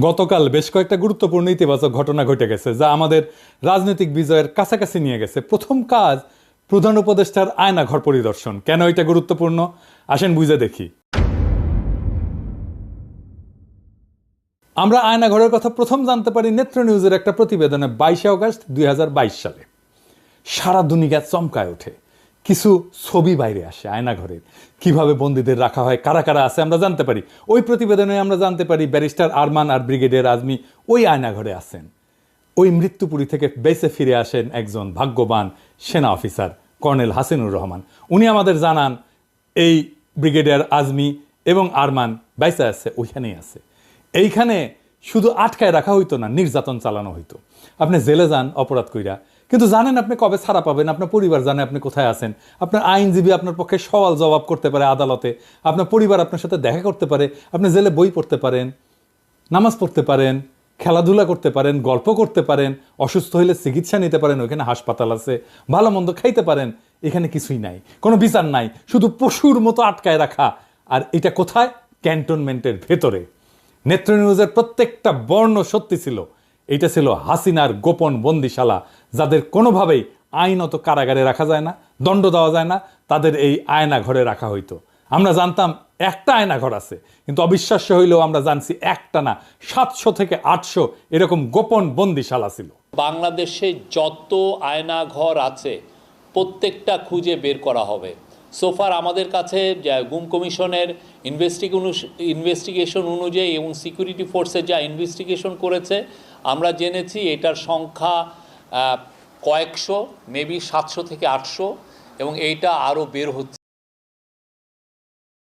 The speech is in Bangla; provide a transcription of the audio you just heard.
গতকাল বেশ কয়েকটা গুরুত্বপূর্ণ ইতিবাচক ঘটনা ঘটে গেছে, যা আমাদের রাজনৈতিক বিজয়ের কাছাকাছি নিয়ে গেছে। প্রথম কাজ, প্রধান উপদেষ্টার আয়নাঘর পরিদর্শন। কেন এটা গুরুত্বপূর্ণ? আসেন বুঝে দেখি। আমরা আয়নাঘরের কথা প্রথম জানতে পারি নেত্র নিউজের একটা প্রতিবেদনে বাইশে অগস্ট দুই সালে। সারা দুনিয়া চমকায় ওঠে। কিছু ছবি বাইরে আসে আয়নাঘরের। কীভাবে বন্দীদের রাখা হয়, কারা কারা আছে আমরা জানতে পারি। ওই প্রতিবেদনে আমরা জানতে পারি ব্যারিস্টার আরমান আর ব্রিগেডিয়ার আজমি ওই আয়নাঘরে আছেন। ওই মৃত্যুপুরী থেকে বেঁচে ফিরে আসেন একজন ভাগ্যবান সেনা অফিসার, কর্নেল হাসিনুর রহমান। উনি আমাদের জানান, এই ব্রিগেডিয়ার আজমি এবং আরমান বাইসে আছে, ওইখানেই আছে। এইখানে শুধু আটকায় রাখা হইতো না, নির্যাতন চালানো হইতো। আপনি জেলে যান, অপরাধ কইরা। কিন্তু জানেন আপনি কবে ছাড়া পাবেন? আপনার পরিবার জানে আপনি কোথায় আছেন। আপনার আইনজীবী আপনার পক্ষে সওয়াল জবাব করতে পারে আদালতে। আপনার পরিবার আপনার সাথে দেখা করতে পারে। আপনি জেলে বই পড়তে পারেন, নামাজ পড়তে পারেন, খেলাধুলা করতে পারেন, গল্প করতে পারেন, অসুস্থ হইলে চিকিৎসা নিতে পারেন, ওইখানে হাসপাতাল আছে, ভালো মন্দ খাইতে পারেন, এখানে কিছুই নাই, কোনো বিচার নাই, শুধু পশুর মতো আটকায় রাখা। আর এটা কোথায়? ক্যান্টনমেন্টের ভেতরে। নেত্র নিউজের প্রত্যেকটা বর্ণ সত্যি ছিল। এটা ছিল হাসিনার গোপন বন্দিশালা, যাদের কোনোভাবেই আইনত কারাগারে রাখা যায় না, দণ্ড দেওয়া যায় না, তাদের এই আয়না ঘরে রাখা হইতো। আমরা জানতাম একটা আয়না ঘর আছে, কিন্তু অবিশ্বাস্য হইলেও আমরা জানছি একটা না, সাতশো থেকে আটশো এরকম গোপন বন্দিশালা ছিল। বাংলাদেশে যত আয়না ঘর আছে, প্রত্যেকটা খুঁজে বের করা হবে। সোফার আমাদের কাছে গুম কমিশনের ইনভেস্টিগেশন অনুযায়ী এবং সিকিউরিটি ফোর্সে যা ইনভেস্টিগেশন করেছে, আমরা জেনেছি এটার সংখ্যা কয়েকশো মেবি সাতশো থেকে আটশো এবং এইটা আরও বের হচ্ছে।